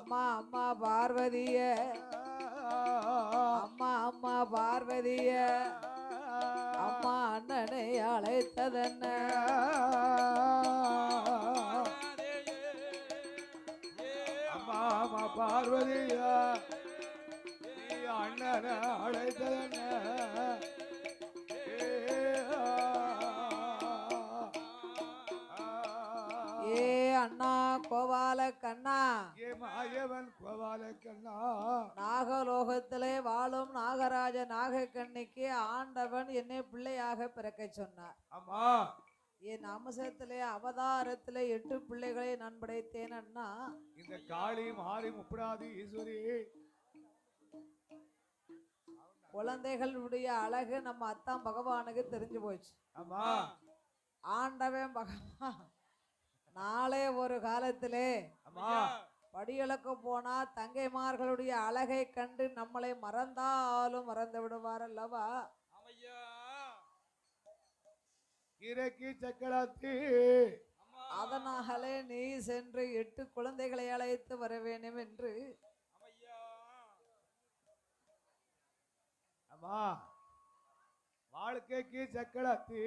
அம்மா அம்மா பார்வதிய. அம்மா அம்மா பார்வதிய. அம்மா அண்ணனை அழைத்ததென்ன? அம்மா அம்மா பார்வதியா. அண்ணனை அழைத்ததென்ன? கோபால கண்ணா. ஏ மாயவன் கோபால கண்ணா. நாகலோகத்திலே வாழும் நாகராஜ நாகக்கண்ணிக்கு ஆண்டவன் என்னை பிள்ளையாக பிறக்கச் சொன்னார். அம்மா என் அம்சத்திலே அவதாரத்திலே எட்டு பிள்ளைகளை நான் படைத்தேன் அண்ணா. இந்த காளி மாறி முப்படாது ஈஸ்வரி. குழந்தைகளுடைய அழகு நம்ம அத்தான் பகவானுக்கு தெரிஞ்சு போச்சு. அம்மா ஆண்டவன் பகவான். நாளே ஒரு காலத்திலே அம்மா படியளக்க போனா தங்கைமார்களுடைய அழகை கண்டு நம்மளை மறந்தாலும் மறந்து விடுவார் அல்லவா கிழக்கு சக்கராத்தி. அதனாலே நீ சென்று எட்டு குழந்தைகளை அழைத்து வர வேண்டும் என்று. அம்மா வாழ்க்கைக்கு சக்கராத்தி.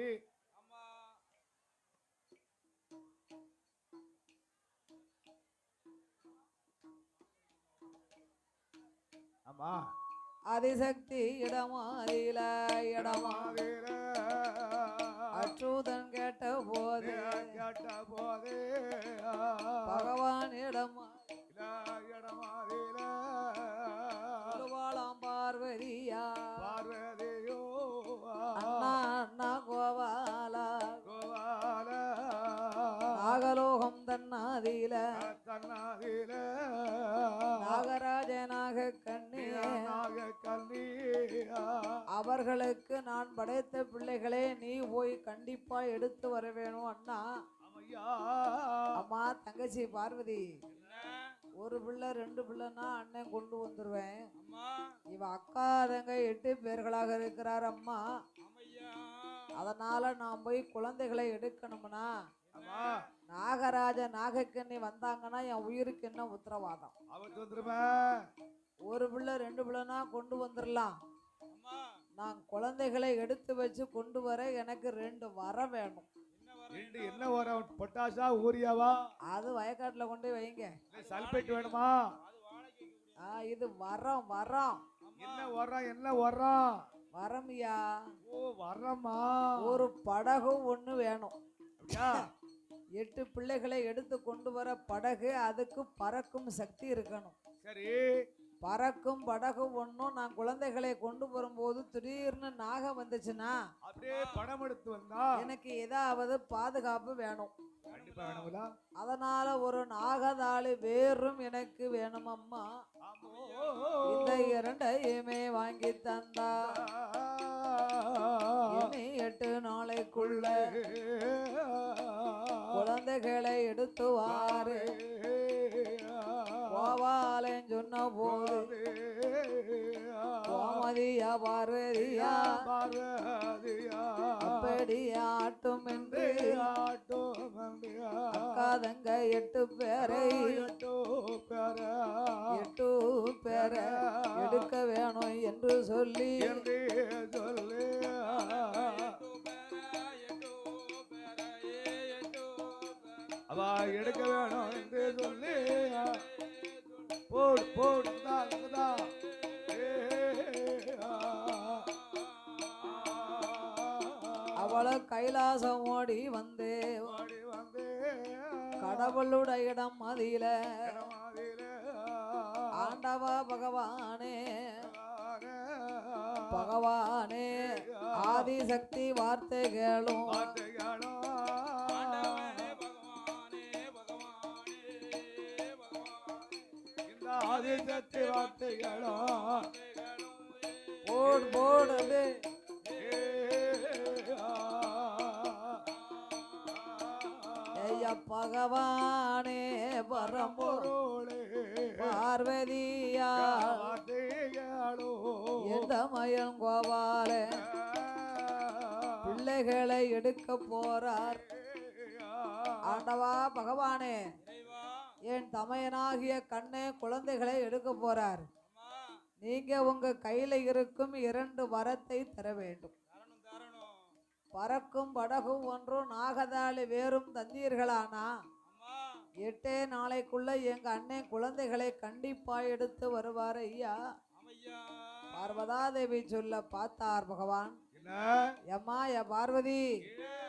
அதிசக்தி இடமாறில இடமா அச்சுதன் கேட்ட போது கேட்ட போதே பகவான் இடமா இடமாதில தன்னாதியில தன்னாதில நாகராஜனாக கண்ணிய நாக அவர்களுக்கு நான் படைத்த பிள்ளைகளே நீ போய் கண்டிப்பா எடுத்து வர வேணும் அண்ணா. அம்மா தங்கச்சி பார்வதி. ஒரு பிள்ளை ரெண்டு பிள்ளைன்னா அண்ணன் கொண்டு வந்துருவேன். இவ அக்கா தங்க எட்டு பேர்களாக இருக்கிறார் அம்மா. அதனால நான் போய் குழந்தைகளை எடுக்கணும்னா நாகராஜ நாகக்கண்ணி வந்தாங்கன்னா என் உயிருக்கு என்ன உத்தரவாதம்? ஒரு பிள்ளை ரெண்டு பிள்ளைனா கொண்டு வந்துடலாம் நான் குழந்தைகளை எடுத்து வச்சு கொண்டு வர எனக்கு ரெண்டு வர வேணும். ரெண்டு என்ன வரும் பொட்டாசா ஊரியாவா? அது வயக்காட்டில் கொண்டு போய் வைங்க. சல்பேட் வேணுமா? ஆ இது வரம் வரம். என்ன வர்றான் என்ன வர்றான் வரம்யா ஓ வர்றம்மா ஒரு படகு ஒன்று வேணும். அப்படியா? எட்டு பிள்ளைகளை எடுத்து கொண்டு வர படகு அதுக்கு பறக்கும் சக்தி இருக்கணும். சரி. பறக்கும் படகு ஒன்றும் நான் குழந்தைகளை கொண்டு வரும்போது திடீர்னு நாகம் வந்துச்சுன்னா அப்படியே படம் எடுத்து வந்தா எனக்கு ஏதாவது பாதுகாப்பு வேணும். அதனால ஒரு நாகதாளி வேறும் எனக்கு வேணும் அம்மா இந்த இரண்டையுமே வாங்கி தந்தா. எட்டு நாளைக்குள்ள குழந்தைகளை எடுத்துவாரு. கோபாலன் சொன்ன போது கோமதியா பார்வதியா அப்படி ஆட்டும் என்று அக்காதங்க எட்டு பேரை எட்டு பேர எடுக்க வேணும் என்று சொல்லி சொல்லி எடுக்க வேணும் என்று சொல்லி போடு போடு அவளை கைலாசம் ஓடி வந்து. ஓடி வந்து கடவுளுடைய இடம் மதியில. ஆண்டவா பகவானே. பகவானே ஆதிசக்தி வார்த்தைகளும் வார்த்தைகளோ ஆதிசக்தி வார்த்தைகளோ? போடு போடு அப்படியே. பகவானே பரம்போ. பொருளே பார்வதியா. எந்த மயம் கோபாலே? பிள்ளைகளை எடுக்க போறார். ஆண்டவா பகவானே. என் தமையனாகிய கண்ணே குழந்தைகளை எடுக்க போறார். நீங்க உங்க கையில இருக்கும் இரண்டு வரத்தை தர வேண்டும். பறக்கும் படகும் ஒன்றும் நாகதாளி வேறும் தந்தீர்களானா? எட்டே நாளைக்குள்ள எங்க அண்ணன் குழந்தைகளை கண்டிப்பா எடுத்து வருவார் ஐயா. அமையா பார்வதாதேவி சொல்ல பார்த்தார் பகவான். எம்மா என் பார்வதி. பார்வதி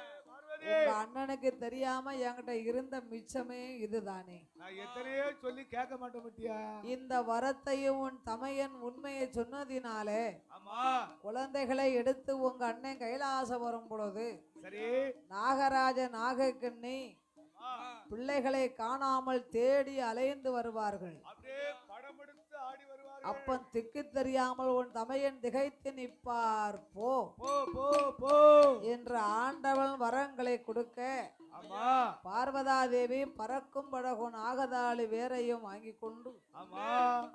உங்க அண்ணனுக்கு தெரியாம என்கிட்ட இருந்த மிச்சமே இதுதானே? நான் எத்தனையோ சொல்லி கேட்க மாட்டேன் பத்தியா? இந்த வரத்தையும் உன் தமையன் உண்மையை சொன்னதினாலே ஆமா. குழந்தைகளை எடுத்து உங்க அண்ணன் கைலாசம் வரும் பொழுது சரி. நாகராஜ நாகக்கண்ணி பிள்ளைகளை காணாமல் தேடி அலைந்து வருவார்கள். அப்படியே படம் எடுத்து ஆடி வருவார்கள் அப்பன் திக்கு தெரியாமல் உன் தமையன் திகைத்து நிற்பார். போ. என்று ஆண்டவன் வரங்களை கொடுக்க பார்வதாதேவி பறக்கும் படகும் நாகதாளி வேரையும் வாங்கி கொண்டு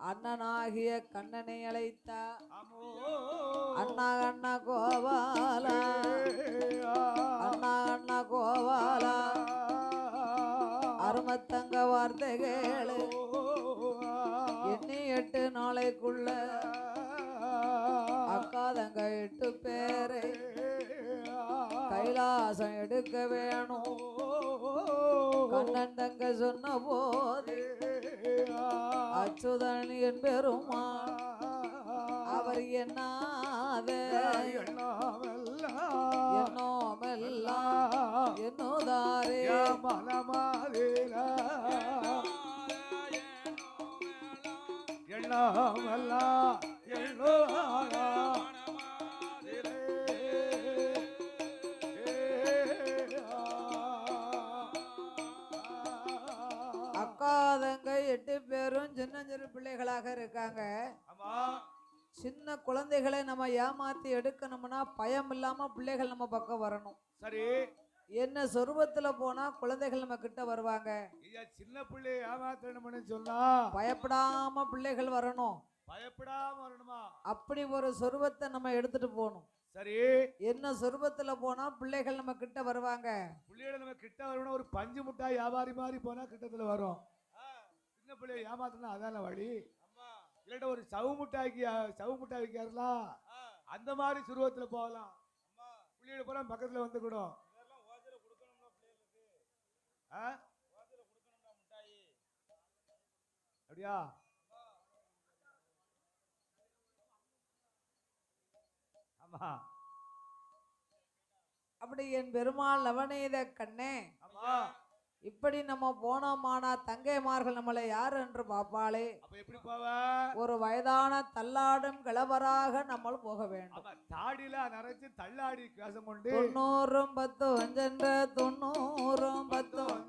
அண்ணனாகிய கண்ணனை அழைத்தா. அண்ணா அண்ணா கோபாலா அண்ணா அண்ணா கோபாலா அருமத்தங்க வார்த்தை கேளு எண்ணி எட்டு நாளைக்குள்ள அக்கா தங்க எட்டு பேரை கைலாசம் எடுக்க வேணும். கண்ணன் தங்க சொன்ன போது அச்சுதன் என் பெருமா அவர் என்னாத என்னோமெல்லாம்? என்னோதாரே அக்கா தங்க எட்டு பேரும் சின்ன சிறு பிள்ளைகளாக இருக்காங்க. சின்ன குழந்தைகளை நம்ம ஏமாத்தி எடுக்கணும்னா பயம் இல்லாம பிள்ளைகள் நம்ம பக்கம் வரணும். சரி. என்ன சொருபத்துல போனா குழந்தைகள் நம்ம கிட்ட வருவாங்க? ஐயா சின்ன பிள்ளை ஏமாத்தணும்னு சொன்னா? பயப்படாம பிள்ளைகள் வரணும். பயப்படாம வரணுமா? அப்படி ஒரு சொருபத்தை நம்ம எடுத்துட்டு போகணும். சரி. என்ன சொருபத்துல போனா பிள்ளைகள் நம்ம கிட்ட வருவாங்க? பிள்ளைகளை நம்ம கிட்ட வரணும் ஒரு பஞ்சு முட்டாய் வியாபாரி மாதிரி போனா கிட்டத்துல வரும். சின்ன பிள்ளைய ஏமாத்தினா அதான வழி? இல்லாட்ட ஒரு சவு முட்டாய்க்கு சவு முட்டாய் அந்த மாதிரி சுருவத்துல போகலாம். பிள்ளைகளை பூரா பக்கத்துல வந்துக்கிடும்? அப்படியா? ஆமா. அப்படி என் பெருமாள் நவநீத கண்ணே. ஆமா. இப்படி நம்ம போனோமானா தங்கைமார்கள் நம்மளை யார் என்று பார்ப்பாளே? அப்ப எப்படி போவ? ஒரு வயதான தள்ளாடும் கிழவராக நம்ம போக வேண்டும். ஆமா தாடியில நரைச்சு தள்ளாடி கேசம் கொண்டு தொண்ணூறும் பத்தும் சென்ற தொண்ணூறும் பத்தும்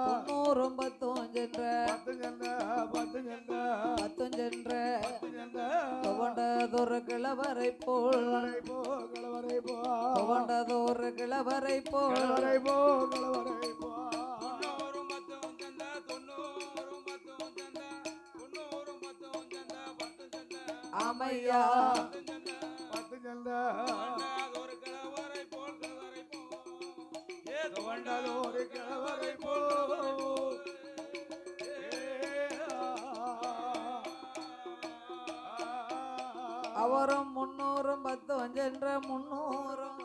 தொண்ணூறும் பத்து சண்டை பத்து சென்ற பத்து துவண்டதொரு கிழவரை போல் கிளவரை போ கிளவரை போ. துவண்டதொரு கிழவரை போல் கிளவரை போ. சண்டை ஒரு கிழவரை போ அவரும் முன்னூறும் பத்தும் சென்ற முன்னூறும்.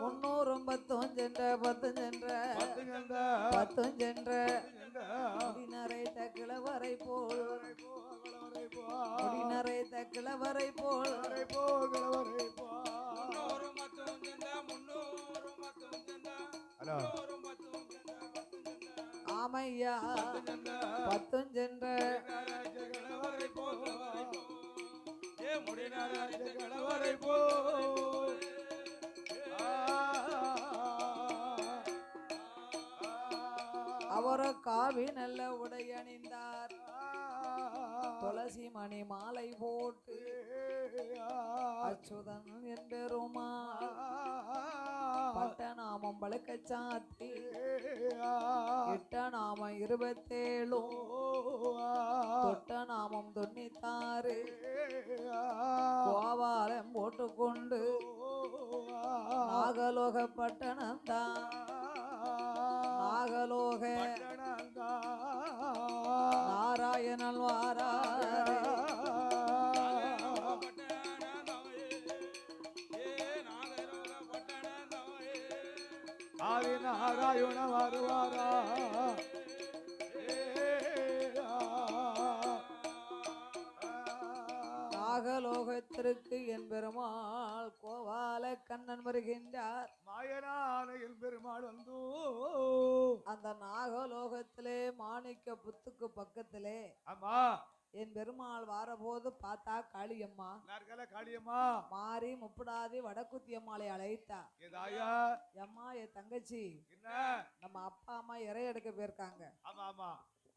முன்னூறும் பத்தும் சென்ற பத்தும் சென்ற. பத்தும் சென்ற. முடிநரைத்த கிழவரை போல். கிளவரை போ முடிநரைத்த கிழவரை போல் கிளவரை போ கிளவரை போ முன்னூறு மத்தம் சந்த முன்னூறு மத்தம் சந்த ஹலோ. முன்னூறு மத்தம் சந்த பத்து சந்த ஆமையா பத்தும் சென்ற போ அவர் காவி நல்ல உடை அணிந்தார் துளசி மணி மாலை போட்டு அச்சுதன் என்பெருமா பட்ட நாமம் பழுக்க சாத்தி இட்ட நாமம் இருபத்தேழும் தொட்ட நாமம் தொண்ணூத்தாறு கோவாலம் போட்டுக்கொண்டு நாகலோக பட்டணம் தான். நாக நாகலோக நாராயணன் வாராரே ஆதி நாராயண வருவாரா. நாகலோகத்திற்கு என் பெருமாள் கோவால கண்ணன் வருகின்றார். மாயனானையில் பெருமாள் வந்து அந்த நாகலோகத்திலே மாணிக்க புத்துக்கு பக்கத்திலே ஆமா என் பெருமாள் வாரபோது பார்த்தா காளியம்மா. காளியம்மா? மாறி முப்படாதி வடக்குத்தி அம்மாளை அழைத்தா. அம்மா என் தங்கச்சி. என்ன? நம்ம அப்பா அம்மா இறை எடுக்க போயிருக்காங்க.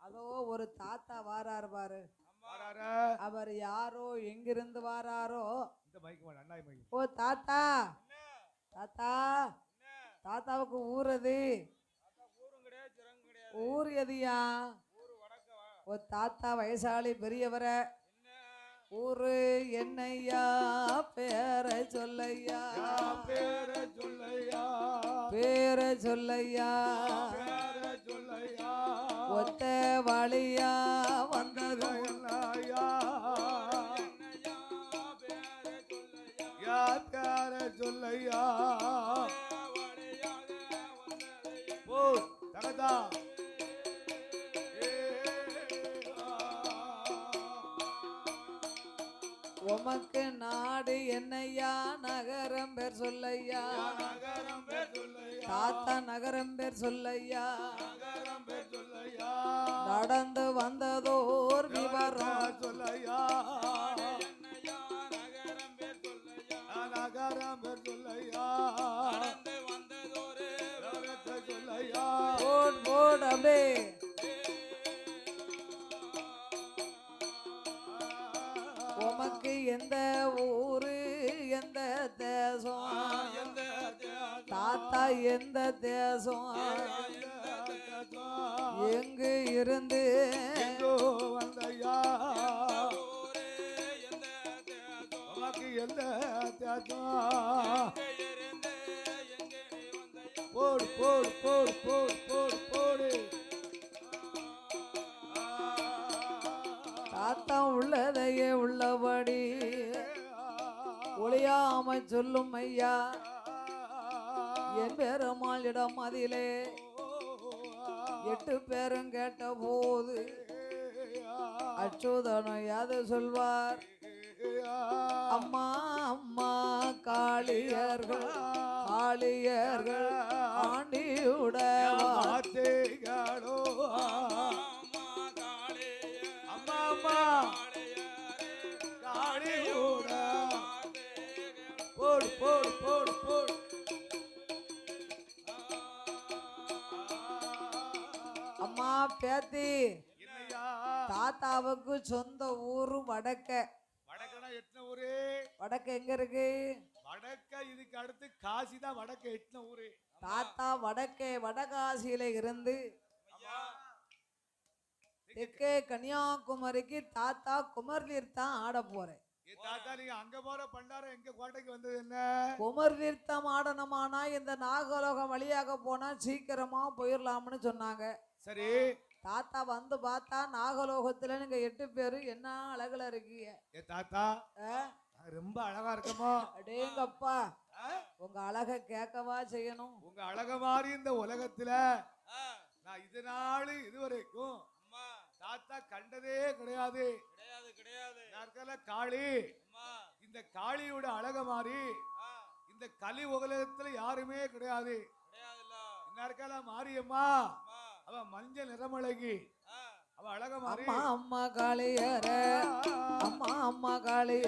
அதோ ஒரு தாத்தா வாராரு பாரு. அவர் யாரோ எங்கிருந்து வாராரோ? ஓ தாத்தா. தாத்தா. தாத்தாவுக்கு ஊர் எது ஊர் எதுயா ஓ தாத்தா வயசாளி பெரியவரை. ஊரு என்னையா? பேர சொல்லையா? பேர சொல்லையா? பேர சொல்லையா? ஒத்த வழியா வந்ததையா யா சொல்லையா? ஓ தகதா உமக்கு நாடு என்னையா? நகரம் பேர் சொல்லையா? நகரம் தாத்தா நகரம் பேர் சொல்லையா? நகரம் பேர் சொல்லையா? நடந்து வந்ததோர் விவரம். சொல்லையா? நகரம் பேர் சொல்லையா? போட் போட் அப்படியே உமக்கு எந்த ஊரு எந்த தேசம்? தாத்தா எந்த தேசம்? எங்கு இருந்து? உனக்கு எந்த தேசம்? போடு போடு போடு போடு போடு போடு. தாத்தா உள்ளதையே உள்ளபடி ஒளியாம சொல்லும் ஐயா. என் பெருமாள் இடம் அதிலே. எட்டு பேரும் கேட்ட போது அச்சுதனும் யாது சொல்வார்? அம்மா அம்மா காளியர்கள் காளியர்கள் ஆண்டியுடைய என்னையா தாத்தாவுக்கு சொந்த ஊரு வடக்க. வடக்க எங்க இருக்கு? வடக்க இதுக்கு அடுத்து காசி தான் வடக்க எத்தனை ஊரு? தாத்தா வடக்கே வடகாசியில இருந்து. தெற்கே கன்னியாகுமரிக்கு தாத்தா குமர்நீர் தான் ஆட போறேன். ஏ தாத்தா நீங்க அங்க போற பண்டாரம் எங்க கோட்டைக்கு வந்தது என்ன? குமர் தீர்த்தம் ஆடணுமானா இந்த நாகலோகம் வழியாக போனா சீக்கிரமா போயிடலாம்னு சொன்னாங்க. சரி. தாத்தா வந்து பார்த்தா நாகலோகத்துல நீங்க எட்டு பேரு என்ன அழகுல இருக்கீங்க. ஏ தாத்தா ரொம்ப அழகா இருக்கோமோ? அடேங்கப்பா? உங்க அழக கேட்கவா செய்யணும். உங்க அழக மாதிரி இந்த உலகத்துல நான் இது நாள் இதுவரைக்கும் தாத்தா கண்டதே கிடையாது. கிடையாது கிடையாது. காளி. அம்மா. இந்த காளியோட அழக மாதிரி இந்த கலி உலகத்துல யாருமே கிடையாது. கிடையாதுல்ல. நாற்கால மாரியம்மா. அவ மஞ்சள் நிறமழகி அவ அழக அம்மா அம்மா காளியர. அம்மா அம்மா காளிய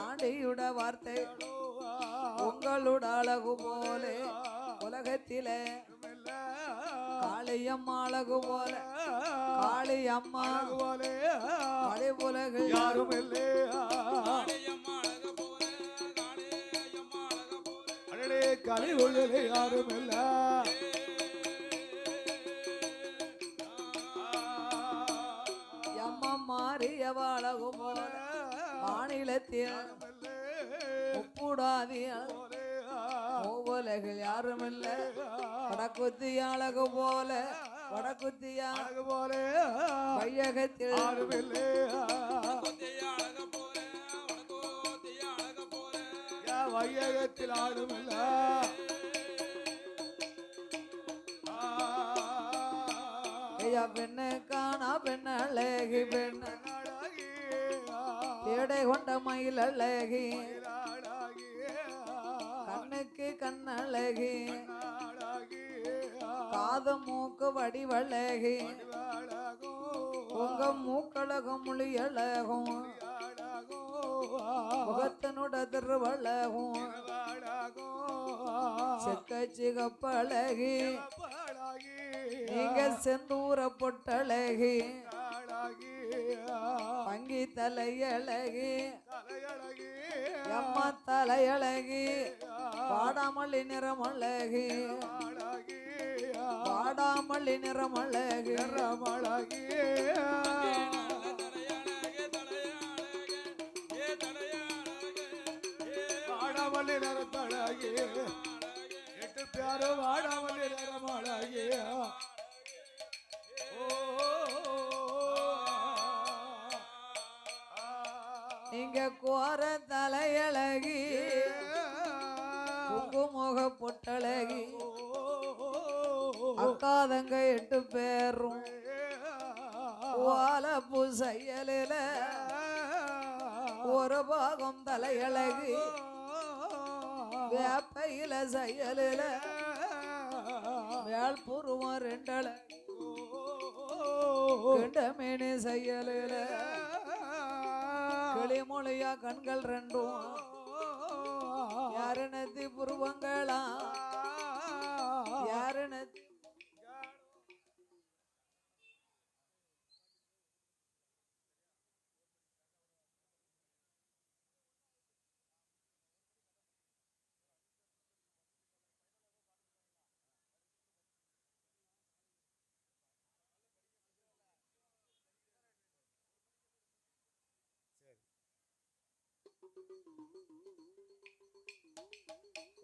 ஆண்டியுட வார்த்தை உங்களோட அழகு போலே. உலகத்திலே காளியம்மா அழகு போல. காளியம்மா. காளி உலகில் யாரும் இல்லையா காளியம்மா அழக போல காளியம்மா அழக போல. அடடே கலி உலகில் யாரும் இல்ல. போல மாநிலத்தில் முப்புடாதி உலகில் யாரும் இல்லை வடக்குத்தி அழகு போல வடக்குத்தியா அழகு போலே. வையகத்தில் ஆறுமில்லே கொத்தைய அழக போல வடக்கோத்தைய அழக போல. என் வையகத்தில் ஆடுமில்ல ஐயா பெண்ணு காணா பெண் அழகி பெண் கண்ணுக்கு கண்ணழகி. காத மூக்கு வடிவழகி. உங்க மூக்கழகும் மொழியழகும். முகத்தினுட திருவழகும். செக்க சிகப்பழகி. நீங்க செந்தூர பொட்டழகி. பங்கி தலையழகி. எம்மா தலையழகி. வாடாமல்லி நிறமழகி. வாடாமல்லி நிறமழகி. தலையழக செயலில ஒரு பாகம் தலையழகு வேப்பையில செயலில வேல் புருவம் ரெண்டல கிண்டமேனி செயலில கிளிமொழியா கண்கள் ரெண்டும் யாரு நத்தி புருவங்களா நத்தி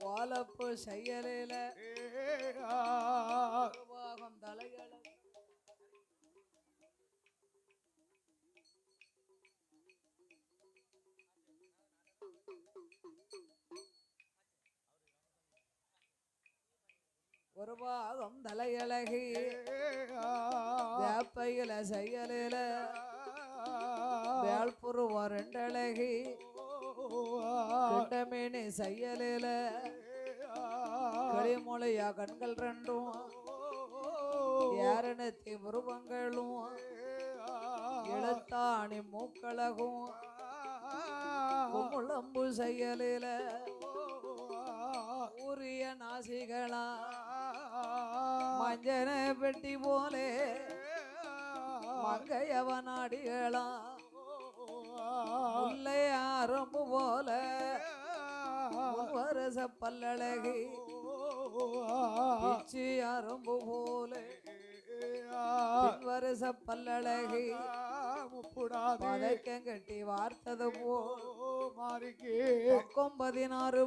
ஓலப்பு செயலில தலையழகி ஒரு பாகம் தலையழகி வேப்பையில செயலில வேல்புருவம் ரெண்டழகி கிண்டமேனி செயலில. கிளிமொழியா கண்கள் ரெண்டும். யாரனத்தி உருவங்களும். எழுத்தாணி மூக்களகும் முழம்பு செயலில. உரிய நாசிகளா. மஞ்சன பெட்டி போலே. மங்கையவனாடிகளா முல்லை ஆரம்பு போல வருஷ பல்லழகி. பிச்சி அரும்பு போலே வருஷ பல்லழகி. பதைக்கம் கட்டி வார்த்தது போ. பக்கம் பதினாறு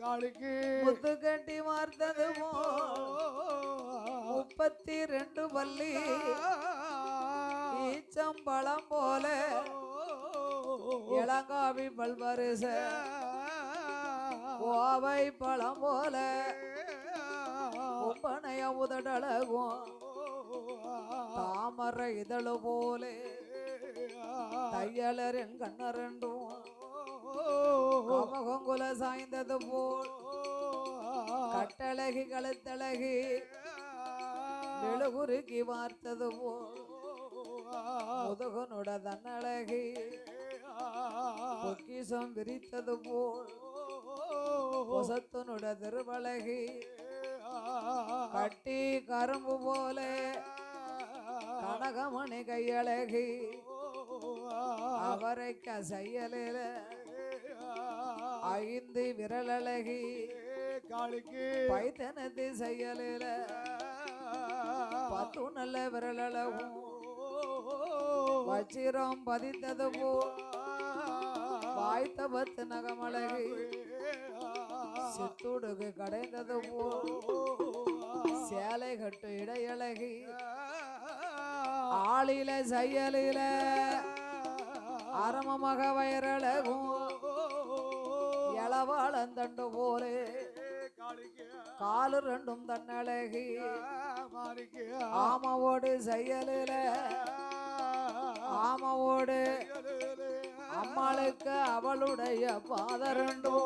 காளிக்கு. முத்து கட்டி வார்த்தது போ. முப்பத்தி ரெண்டு பள்ளி ஈச்சம்பழம் போல. இளங்காவி பல்வரிச கோவை பழம் போல ஒப்பனைய உதடழகும் தாமரை இதழு போலே தையலரின் கண்ணரண்டும் முகங்குல சாய்ந்தது போல் கட்டழகி கழுத்தழகி மெழுகுருக்கி வார்த்தது போல் முதுகனுட தன்னழகி பொக்கிசம் விரித்தது போல் பொசத்தனுட திருவழகி. கட்டி கரும்பு போலே கனகமணி கையழகி. அவரைக்க செய்யலில ஐந்து விரலழகி. காளிக்கு. பைத்தனத்து செய்யலில பத்து நல்ல விரலழகும். வச்சிரம் பதித்தது போ வாய்த்த பத்து நகமழகி. சித்துடுகு கடைந்தது போ. சேலை கட்டு இடையழகி ஆளில செயலில அரமமக வயரழகும் இளவாளந்தண்டு போலே காலு ரெண்டும் தன்னழகி ஆமாவோடு செயலில ஆமாவோடு அம்மாளுக்கு அவளுடைய பாதரண்டும்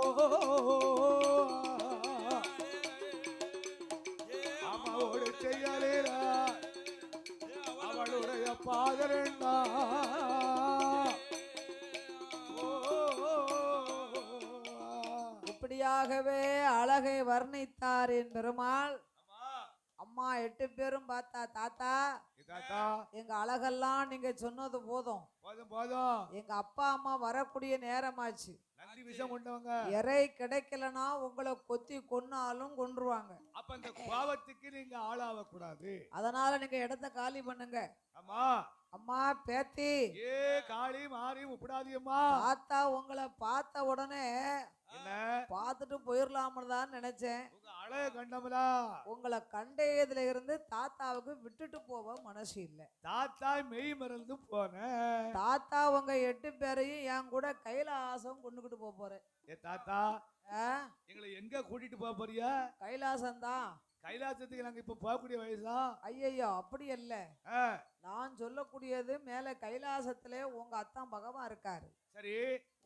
வர்ணித்தார் என் பெருமாள். அம்மா எட்டு பேரும் பார்த்தா தாத்தா எங்க அழகெல்லாம் நீங்க சொன்னது போதும். போதும் போதும். எங்க அப்பா அம்மா வரக்கூடிய நேரமாச்சு. நன்றி விஷம் கொண்டவங்க. இறை கிடைக்கலனா உங்களை கொத்தி கொன்னாலும் கொன்றுவாங்க. அப்ப அந்த பாவத்துக்கு நீங்க ஆளாக கூடாது அதனால நீங்க இடத்த காலி பண்ணுங்க. அம்மா அம்மா பேத்தி. ஏ காளி மாறி உப்படாதியம்மா தாத்தா உங்களை பார்த்த உடனே பார்த்துட்டு போயிடலாம்னு தான் நினைச்சேன் அழக கண்டமலா உங்களை கண்டேதுல இருந்து தாத்தாவுக்கு விட்டுட்டு போக மனசு இல்லை. தாத்தா மெய் மறந்து போனேன் தாத்தா உங்க எட்டு பேரையும் என் கூட கைலாசம் கொண்டுகிட்டு போக போறேன். ஏ தாத்தா? எங்களை எங்க கூட்டிட்டு போக போறியா கைலாசம் தான் கைலாசத்துக்கு நாங்க இப்ப போகக்கூடிய வயசா ஐயையோ அப்படி இல்ல நான் சொல்லக்கூடியது மேல கைலாசத்திலே உங்க அத்தான் பகவான் இருக்காரு. சரி.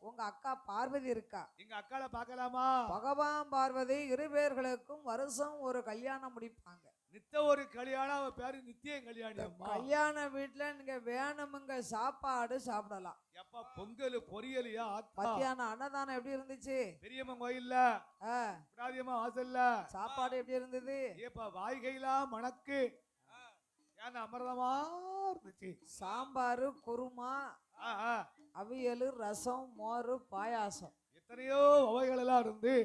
உங்க அக்கா பார்வதி இருக்கா. எங்க அக்கால பார்க்கலாமா? பகவான் பார்வதி இரு பேர்களுக்கும் வருஷம் ஒரு கல்யாணம் முடிப்பாங்க. நித்த ஒரு கல்யாணம் அவ பேரு நித்திய கல்யாணி அம்மா. கல்யாண வீட்டுல நீங்க வேணுமுங்க சாப்பாடு சாப்பிடலாம். எப்ப பொங்கல் பொரியலையா மத்தியானம் அன்னதானம் எப்படி இருந்துச்சு? பெரியம்மன் கோயில்ல? பிராதியம்மா வாசல்ல? சாப்பாடு எப்படி இருந்தது? ஏப்பா வாய்கைலாம் மணக்கு? ஏன்னா அமிர்தமா இருந்துச்சு. சாம்பார் குருமா. அவியல் ரசம் மோர் பாயாசம். எத்தனையோ வகைகள் எல்லாம் இருந்து